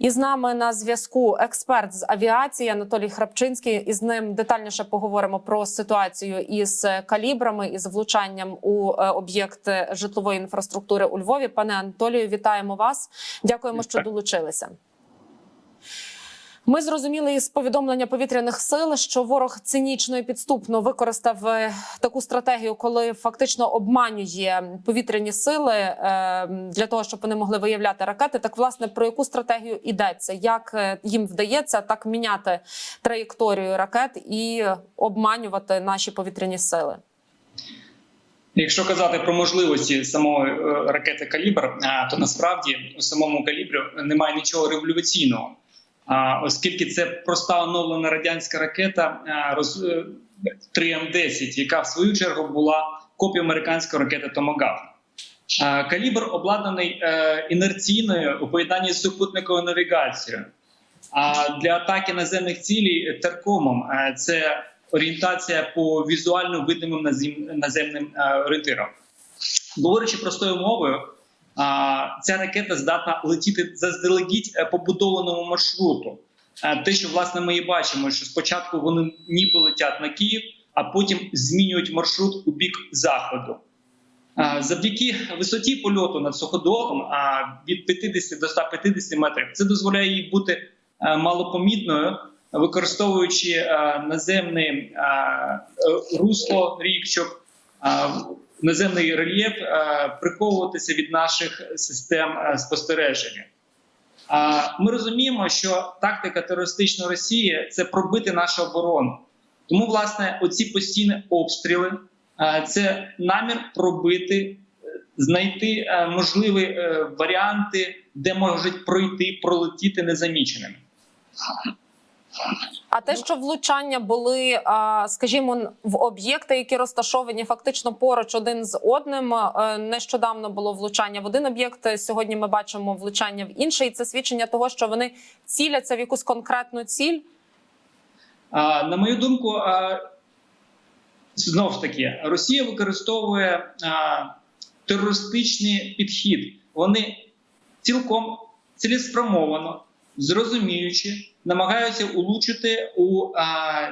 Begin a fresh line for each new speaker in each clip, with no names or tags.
І з нами на зв'язку експерт з авіації Анатолій Храпчинський. І з ним детальніше поговоримо про ситуацію із калібрами із влучанням у е, об'єкт житлової інфраструктури у Львові. Пане Анатолію, вітаємо вас. Дякуємо, що долучилися. Ми зрозуміли із повідомлення повітряних сил, що ворог цинічно і підступно використав е, таку стратегію, коли фактично обманює повітряні сили е, для того, щоб вони могли виявляти ракети. Так, власне, про яку стратегію йдеться? Як е, їм вдається так міняти траєкторію ракет і обманювати наші повітряні сили?
Якщо казати про можливості самої ракети Калібр, то насправді у самому калібрі немає нічого революційного. Оскільки це проста оновлена радянська ракета роз, 3М10, яка в свою чергу була копією американської ракети Томагав. Калібр обладнаний е, інерційною у поєднанні з супутниковою навігацією. А для атаки наземних цілей теркомом е, це орієнтація по візуально видимим наземним е, орієнтирам. Говорячи простою мовою. Ця ракета здатна летіти заздалегідь е, побудованому маршруту. Е, те, що власне ми і бачимо, що спочатку вони ніби летять на Київ, а потім змінюють маршрут у бік заходу. Завдяки висоті польоту над суходолом від 50 до 150 метрів, це дозволяє їй бути е, малопомітною, використовуючи наземне русло річок наземний рельєф е, приховуватися від наших систем е, спостереження. Ми розуміємо, що тактика терористичної Росії це пробити нашу оборону. Тому, власне, оці постійні обстріли е, це намір пробити, знайти можливі варіанти, де можуть пройти, пролетіти незаміченими.
А те, що влучання були, скажімо, в об'єкти, які розташовані фактично поруч один з одним. Нещодавно було влучання в один об'єкт. Сьогодні ми бачимо влучання в інший. Це свідчення того, що вони ціляться в якусь конкретну ціль.
На мою думку, знов ж таки, Росія використовує терористичний підхід. Вони цілком цілеспрямовано, зрозуміючи намагаються улучшити у а,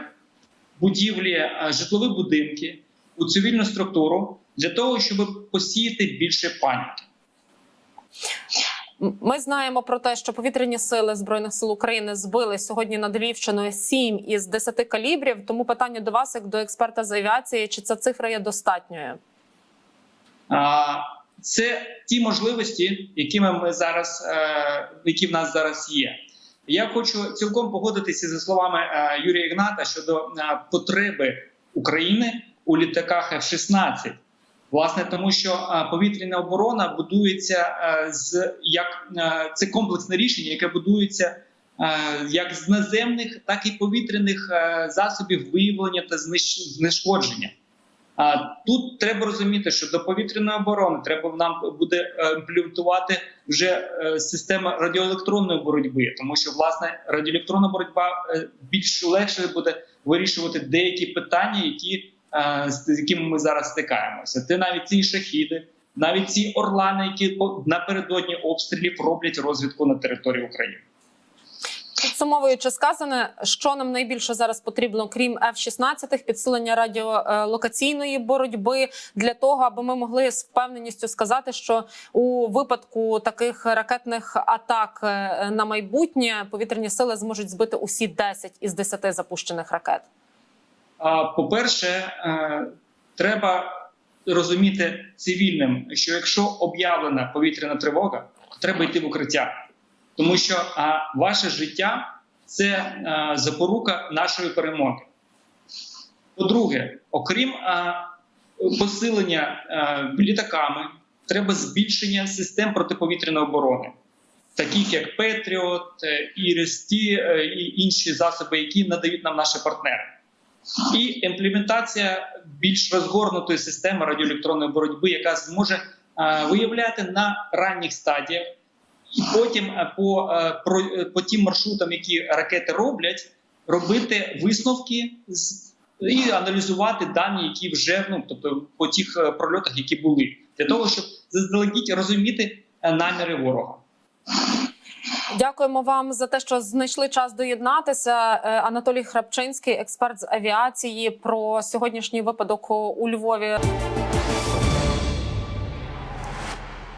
будівлі а, житлові будинки, у цивільну структуру для того, щоб посіяти більше паніки.
Ми знаємо про те, що повітряні сили збройних сил України збили сьогодні над Львівщиною 7 із 10 калібрів. Тому питання до вас, як до експерта з авіації, чи ця цифра є достатньою?
Це ті можливості, якими ми зараз, е, які в нас зараз є. Я хочу цілком погодитися зі словами е, Юрія Ігната щодо е, потреби України у літаках F-16. Власне, тому що повітряна оборона будується з як це комплексне рішення, яке будується як з наземних, так і повітряних засобів виявлення та знешкодження. А тут треба розуміти, що до повітряної оборони треба нам буде е, імплементувати вже е, система радіоелектронної боротьби, тому що власне радіоелектронна боротьба е, більш легше буде вирішувати деякі питання, які з якими ми зараз стикаємося. Це навіть ці шахіди, навіть ці орлани, які напередодні обстрілів роблять розвідку на території України.
Підсумовуючи сказане, що нам найбільше зараз потрібно, крім F-16, підсилення радіолокаційної боротьби для того, аби ми могли з впевненістю сказати, що у випадку таких ракетних атак е, на майбутнє повітряні сили зможуть збити усі 10 із 10 запущених ракет.
По перше, е, треба розуміти цивільним, що якщо об'явлена повітряна тривога, треба йти в укриття тому що а, ваше життя це а, запорука нашої перемоги. По-друге, окрім а, посилення а, літаками, треба збільшення систем протиповітряної оборони, таких як Петріот, Іресті і інші засоби, які надають нам наші партнери. І імплементація більш розгорнутої системи радіоелектронної боротьби, яка зможе виявляти на ранніх стадіях і потім е, по е, про, е, по тим маршрутам, які ракети роблять, робити висновки з і аналізувати дані, які вже ну тобто по тих прольотах, які були, для того, щоб заздалегідь розуміти наміри ворога.
Дякуємо вам за те, що знайшли час доєднатися. Анатолій Храпчинський, експерт з авіації, про сьогоднішній випадок у Львові.